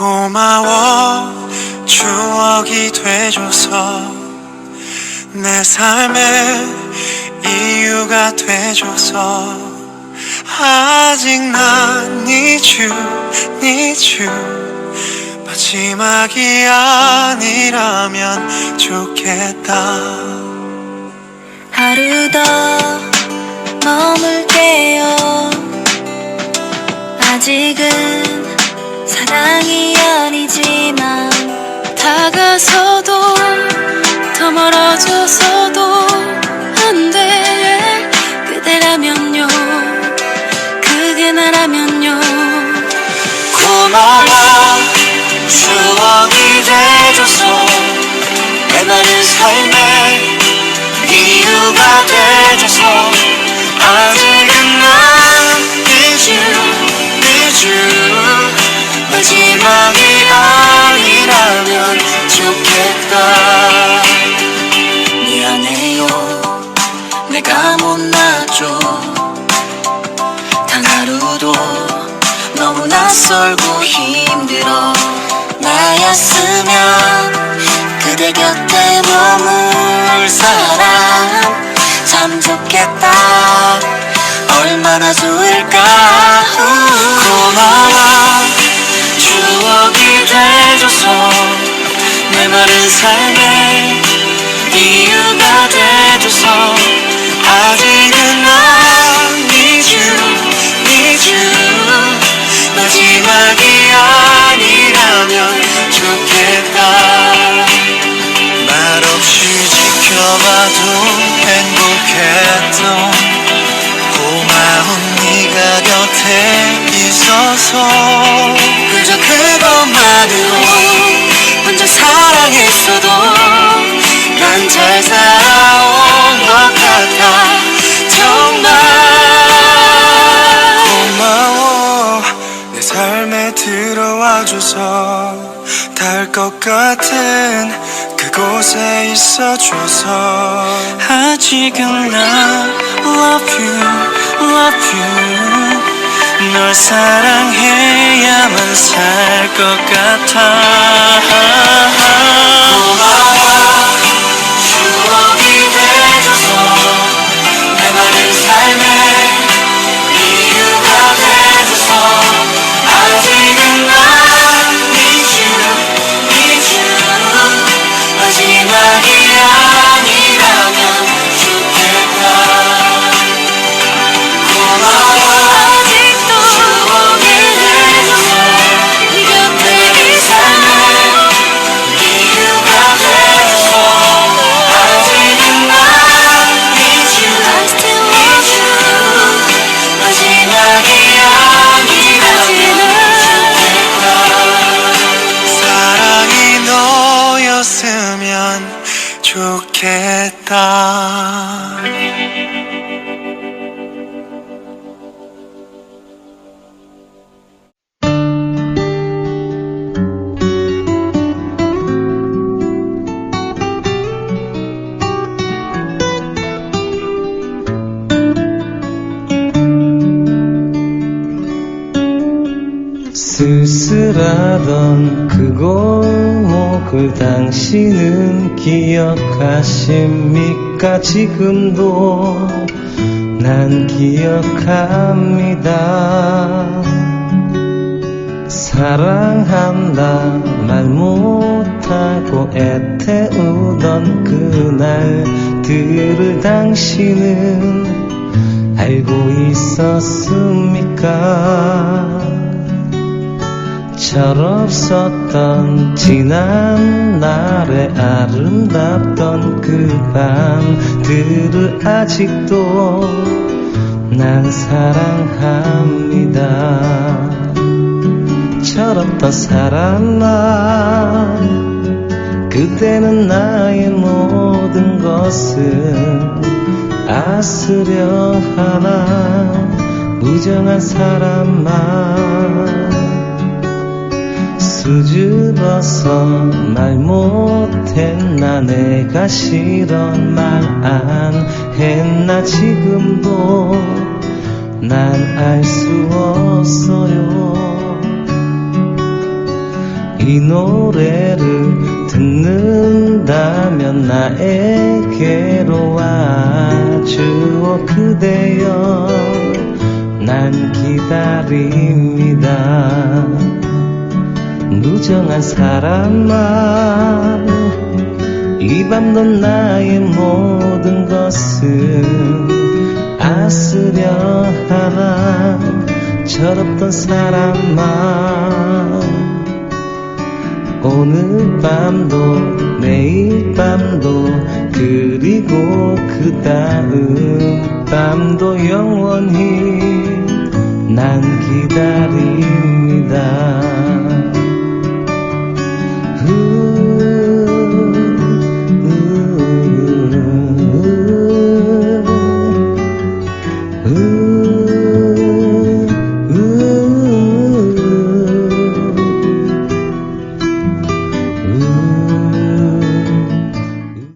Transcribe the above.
고마워. 추억이 돼줘서 내 삶의 이유가 돼줘서 아직 난 need you, need you 마지막이 아니라면 좋겠다. 하루 더 머물게요. 아직은 사랑이 아니지만 다가서도 더 멀어져서도 안 돼. 그대라면요. 그게 나라면요. 고마워. 추억이 돼줘서 내 마른 삶의 이유가 돼줘서 아직 내가 못났죠. 단 하루도 너무 낯설고 힘들어. 나였으면 그대 곁에 머물 사람. 참 좋겠다. 얼마나 좋을까. 고마워. 추억이 돼줘서 내 마른 삶의 이유가 돼줘서 아직은 난 need you, need you 마지막이 아니라면 좋겠다. 말없이 지켜봐도 행복했던 고마운 네가 곁에 있어서. 그저 그것만으로 혼자 사랑했어도 닿을 것 같은 그곳에 있어줘서. 아직은 나 love you love you. 널 사랑해야만 살 것 같아 쓸쓸하던 그 골목을 당신은 기억하십니까? 지금도 난 기억합니다. 사랑한다 말 못하고 애태우던 그날들을 당신은 알고 있었습니까 철없었던 지난 날의 아름답던 그 밤들을 아직도 난 사랑합니다. 철없던 사람아 그때는 나의 모든 것을 아스려 하나. 무정한 사람아 수줍어서 말 못했나 내가 싫어 말안 했나 지금도 난 알 수 없어요. 이 노래를 듣는다면 나에게로 와주어 그대여 난 기다립니다 무정한 사람아 이 밤도 나의 모든 것은 아스려 하나 철없던 사람아 오늘 밤도 내일 밤도 그리고 그 다음 밤도 영원히 난 기다립니다